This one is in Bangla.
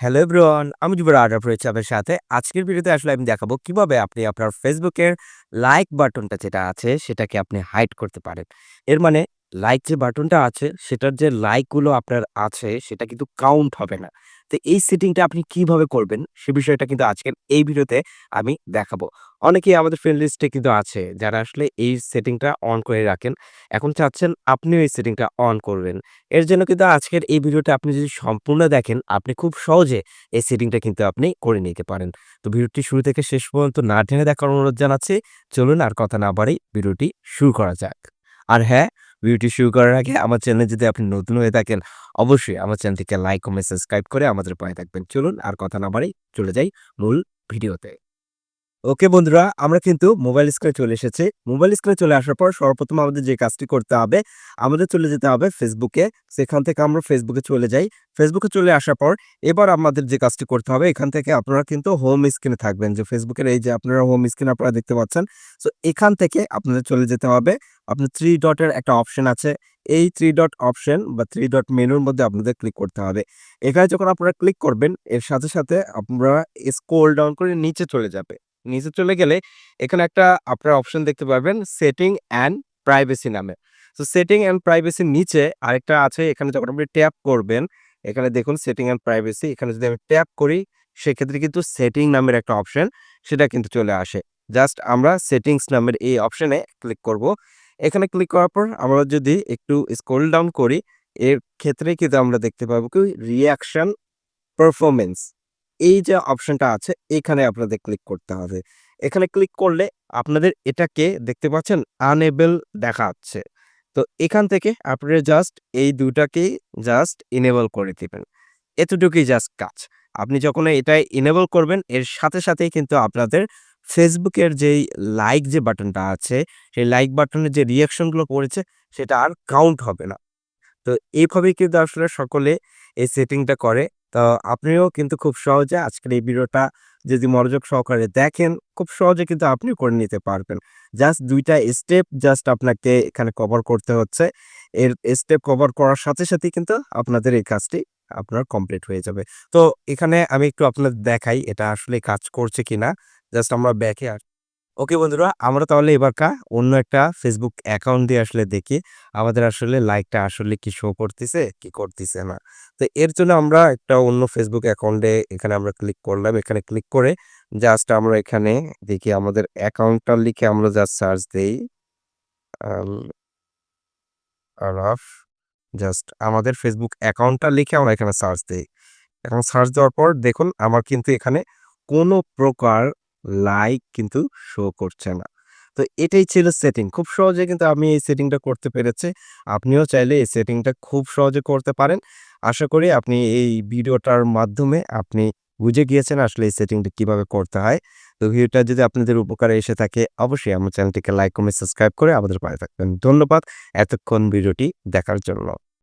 হ্যালো এভরিওয়ান, আমি যুবরাজ আডাপ রয়েছে আপনার সাথে। আজকের ভিডিওতে আসলে আমি দেখাবো কীভাবে আপনি আপনার ফেসবুকের লাইক বাটনটা যেটা আছে সেটাকে আপনি হাইড করতে পারেন। এর মানে লাইক যে বাটনটা আছে, সেটার যে লাইকগুলো আপনার আছে, সেটা কিন্তু কাউন্ট হবে না। তো এই সেটিংটা আপনি কীভাবে করবেন, সে বিষয়টা কিন্তু আজকের এই ভিডিওতে আমি দেখাবো। অনেকেই আমাদের ফ্রেন্ড লিস্টে কিন্তু আছে, যারা আসলে এই সেটিংটা অন করে রাখেন। এখন চাচ্ছেন আপনিও এই সেটিংটা অন করবেন। এর জন্য কিন্তু আজকের এই ভিডিওটা আপনি যদি সম্পূর্ণ দেখেন, আপনি খুব সহজে এই সেটিংটা কিন্তু আপনি করে নিতে পারেন। তো ভিডিওটি শুরু থেকে শেষ পর্যন্ত না টেনে দেখার অনুরোধ জানাচ্ছি। চলুন আর কথা না বাড়াই ভিডিওটি শুরু করা যাক। আর হ্যাঁ ভিডিওটি শুরু করার আগে আমার চ্যানেলে যদি আপনি নতুন হয়ে থাকেন, অবশ্যই আমার চ্যানেলটিকে লাইক কমেন্ট সাবস্ক্রাইব করে আমাদের পায়ে থাকবেন। চলুন আর কথা না বাড়াই চলে যাই মূল ভিডিওতে। ওকে বন্ধুরা, আমরা কিন্তু মোবাইল স্ক্রিনে চলে এসেছি। মোবাইল স্ক্রিনে চলে আসার পর সর্বপ্রথম আমাদের যে কাজটি করতে হবে, আমাদের চলে যেতে হবে ফেসবুকে সেখান থেকে আমরা ফেসবুকে চলে যাই। ফেসবুকে চলে আসার পর এবার আমাদের যে কাজটি করতে হবে, এখান থেকে আপনারা কিন্তু হোম স্ক্রিনে থাকবেন। যে ফেসবুকের এই যে আপনারা হোম স্ক্রিন আপনারা দেখতে পাচ্ছেন সো এখান থেকে আপনাদের চলে যেতে হবে আপনার থ্রি ডটের একটা অপশন আছে। এই থ্রি ডট অপশন বা থ্রি ডট মেনুর মধ্যে আপনাদের ক্লিক করতে হবে। এখানে যখন আপনারা ক্লিক করবেন, এর সাথে সাথে আপনারা স্ক্রোল ডাউন করে নিচে চলে যাবে। নিচে চলে গেলে এখানে একটা আপনার অপশন দেখতে পাবেন সেটিং অ্যান্ড প্রাইভেসি নামে। তো সেটিং অ্যান্ড প্রাইভেসির নিচে আরেকটা আছে, এখানে যখন আপনি ট্যাপ করবেন, এখানে দেখুন সেটিং অ্যান্ড প্রাইভেসি এখানে যদি আমি ট্যাপ করি, সেক্ষেত্রে কিন্তু সেটিং নামের একটা অপশন সেটা কিন্তু চলে আসে। জাস্ট আমরা সেটিংস নামের এই অপশনে ক্লিক করব। এখানে ক্লিক করার পর আমরা যদি একটু স্ক্রল ডাউন করি, এর ক্ষেত্রে কিন্তু আমরা দেখতে পাবো কি? রিয়াকশন পারফরমেন্স এই যে অপশনটা আছে, এখানে আপনাদের ক্লিক করতে হবে। এখানে ক্লিক করলে আপনাদের এটাকে দেখতে পাচ্ছেন আনএবল দেখাচ্ছে। তো এখান থেকে আপনারা জাস্ট এই দুটাকেই জাস্ট ইনেবল করে দিবেন। এতটুকুই জাস্ট কাজ। আপনি যখন এটা ইনেবল করবেন, এর সাথে সাথেই কিন্তু আপনাদের ফেসবুকের যেই লাইক যে বাটনটা আছে, সেই লাইক বাটনের যে রিয়াকশনগুলো করেছে, সেটা আর কাউন্ট হবে না। তো এইভাবেই কিন্তু আসলে সকলে এই সেটিংটা করে। তো আপনিও কিন্তু খুব সহজে আজকের এই ভিডিওটা যদি মনোযোগ সহকারে দেখেন, খুব সহজে কিন্তু আপনি করে নিতে পারবেন। জাস্ট দুইটা স্টেপ জাস্ট আপনাকে এখানে কভার করতে হচ্ছে। এর স্টেপ কভার করার সাথে সাথেই কিন্তু আপনাদের এই কাজটি আপনার কমপ্লিট হয়ে যাবে। তো এখানে আমি একটু আপনাদের দেখাই, এটা আসলে কাজ করছে কিনা। জাস্ট আমরা ব্যাকে আর ওকে বন্ধুরা, আমরা তাহলে এবারকা অন্য একটা ফেসবুক অ্যাকাউন্ট দিয়ে আসলে দেখি, আমাদের আসলে লাইকটা আসলে কি শো করতেছে, কি করতেছে না। তো এর জন্য আমরা একটা অন্য ফেসবুক অ্যাকাউন্টে এখানে আমরা ক্লিক করলাম, এখানে ক্লিক করে জাস্ট আমরা এখানে দেখি আমাদের অ্যাকাউন্টটা লিখে আমরা জাস্ট সার্চ দেই। জাস্ট আমাদের ফেসবুক অ্যাকাউন্টটা লিখে আমরা এখানে সার্চ দেই। এখন সার্চ দেওয়ার পর দেখুন, আমার কিন্তু এখানে কোনো প্রকার লাইক কিন্তু শো করছে না। তো এটাই ছিল সেটিং খুব সহজে কিন্তু আমি এই সেটিংটা করতে পেরেছি। আপনিও চাইলে এই সেটিংটা খুব সহজে করতে পারেন। আশা করি আপনি এই ভিডিওটার মাধ্যমে আপনি বুঝে গিয়েছেন আসলে এই সেটিংটা কীভাবে করতে হয়। তো ভিডিওটা যদি আপনাদের উপকারে এসে থাকে, অবশ্যই আমার চ্যানেলটিকে লাইক কমেন্ট সাবস্ক্রাইব করে আমাদের পাশে থাকবেন। ধন্যবাদ। এতক্ষণ ভিডিওটি দেখার জন্য।